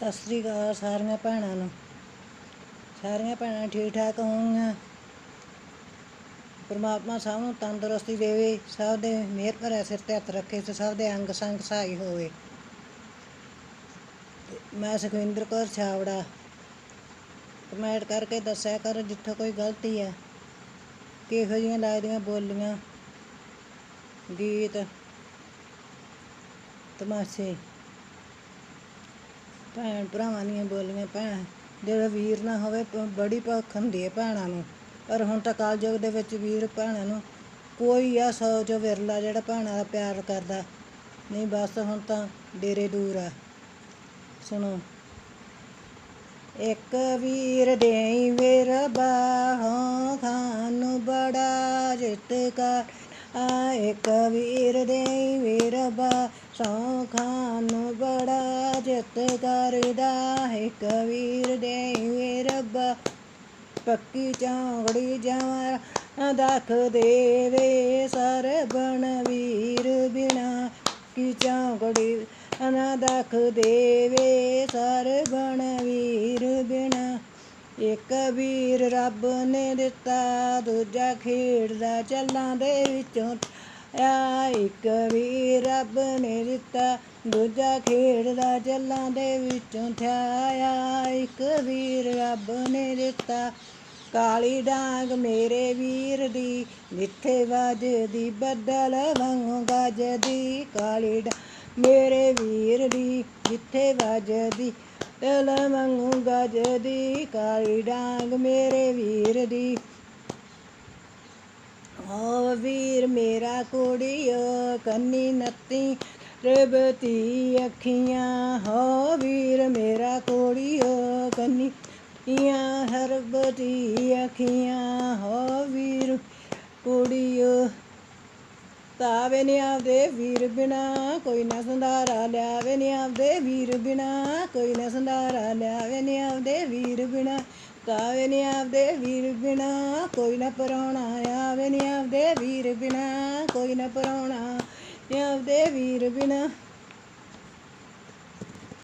ਸਤਿ ਸ੍ਰੀ ਅਕਾਲ ਸਾਰੀਆਂ ਭੈਣਾਂ ਨੂੰ। ਸਾਰੀਆਂ ਭੈਣਾਂ ਠੀਕ ਠਾਕ ਹੋਣਗੀਆਂ। ਪਰਮਾਤਮਾ ਸਭ ਨੂੰ ਤੰਦਰੁਸਤੀ ਦੇਵੇ, ਸਭ ਦੇ ਮਿਹਰ ਭਰਿਆ ਸਿਰ ਤੇ ਹੱਥ ਰੱਖੇ ਤੇ ਸਭ ਦੇ ਅੰਗ ਸੰਗ ਸਹਾਈ ਹੋਵੇ। ਮੈਂ ਸੁਖਵਿੰਦਰ ਕੌਰ ਛਾਵੜਾ ਕਮੈਂਟ ਕਰਕੇ ਦੱਸਿਆ ਕਰੋ ਜਿੱਥੇ ਕੋਈ ਗਲਤੀ ਹੈ। ਕਿਹੋ ਜਿਹੀਆਂ ਲੱਗਦੀਆਂ ਬੋਲੀਆਂ, ਗੀਤ, ਤਮਾਸ਼ੇ। ਭੈਣ ਭਰਾਵਾਂ ਦੀਆਂ ਬੋਲੀਆਂ, ਭੈਣ, ਜਿਹੜਾ ਵੀਰ ਨਾ ਹੋਵੇ, ਪ- ਬੜੀ ਭੁੱਖ ਹੁੰਦੀ ਹੈ ਭੈਣਾਂ ਨੂੰ। ਪਰ ਹੁਣ ਤਾਂ ਕਾਲ ਯੁੱਗ ਦੇ ਵਿੱਚ ਵੀਰ ਭੈਣਾਂ ਨੂੰ ਕੋਈ ਆ ਸੌ ਚੋਂ ਵਿਰਲਾ ਜਿਹੜਾ ਭੈਣਾਂ ਦਾ ਪਿਆਰ ਕਰਦਾ। ਨਹੀਂ, ਬਸ ਹੁਣ ਤਾਂ ਡੇਰੇ ਦੂਰ ਆ। ਸੁਣੋ। ਇੱਕ ਵੀਰ ਦੇਈ ਵੀਰ ਬਾਹੋਂ ਖਾਨੂੰ ਬੜਾ ਜਿੱਤ ਕਰ। ਆ ਇੱਕ ਵੀਰ ਦੇਈ ਵੀਰ ਬਾ ਸੌ ਖਾਨੂੰ ਬੜਾ ਜਿੱਤ ਕਰਦਾ ਇੱਕ ਵੀਰ ਦੇ ਰੱਬ ਪੱਕੀ ਚੌਂਕੜੀ ਜਾਵਾਂ ਦਖ ਦੇਵੇ। ਸਰਬਣ ਵੀਰ ਬਿਨਾ ਕੀ ਚੌਂਕੜੀ ਨਾ ਦਖ ਦੇਵੇ। ਸਰਬਣ ਵੀਰ ਬਿਨਾ ਇੱਕ ਵੀਰ ਰੱਬ ਨੇ ਦਿੱਤਾ। ਦੂਜਾ ਖੇਡਦਾ ਚੱਲਾਂ ਦੇ ਵਿੱਚੋਂ ਆ ਇੱਕ ਵੀਰ ਰੱਬ ਨੇ ਦਿੱਤਾ, ਦੂਜਾ ਖੇਡਦਾ ਜੱਲਾਂ ਦੇ ਵਿੱਚੋਂ ਥਿਆਇਆ ਇੱਕ ਵੀਰ ਰੱਬ ਨੇ ਦਿੱਤਾ, ਕਾਲੀ ਡਾਂਗ ਮੇਰੇ ਵੀਰ ਦੀ, ਜਿੱਥੇ ਵੱਜਦੀ ਬੱਦਲ ਵਾਂਗੂ ਗੱਜਦੀ ਕਾਲੀ ਡਾਂਗ ਮੇਰੇ ਵੀਰ ਦੀ, ਜਿੱਥੇ ਵੱਜਦੀ ਤਲ ਵਾਂਗੂ ਗੱਜਦੀ ਕਾਲੀ ਡਾਂਗ ਮੇਰੇ ਵੀਰ ਦੀ। ਵੀਰ ਮੇਰਾ ਕੁੜੀਓ, ਕੰਨੀ ਨੱਤੀ ਰਬਤੀ ਅੱਖੀਆਂ। ਹੋ ਵੀਰ ਮੇਰਾ ਕੁੜੀਓ, ਕੰਨੀ ੀਆਂ ਹਰਬਤੀ ਅੱਖੀਆਂ। ਹੋ ਵੀਰ ਕੁੜੀਓ, ਤਾਵੇ ਨੀ ਆਪਦੇ ਵੀਰ ਬਿਨਾ ਕੋਈ ਨਾ ਸੰਧਾਰਾ ਲਿਆਵੇ ਨੀ ਆਪਦੇ ਵੀਰ ਬਿਨਾ, ਕੋਈ ਨਾ ਸੰਧਾਰਾ ਲਿਆਵੇ ਨੀ ਆਪਦੇ ਵੀਰ ਬਿਨਾ। ਤਾਵੇ ਨੀ ਆਪਦੇ ਵੀਰ ਬਿਨਾ ਕੋਈ ਨਾ ਪਰਾਉਣਾ ਆਵੇ ਨੀ ਆਪਦੇ ਵੀਰ ਬਿਨਾ ਕੋਈ ਨਾ ਪਰਾਉਣਾ ਨੀ ਆਪਦੇ ਵੀਰ ਬਿਨਾ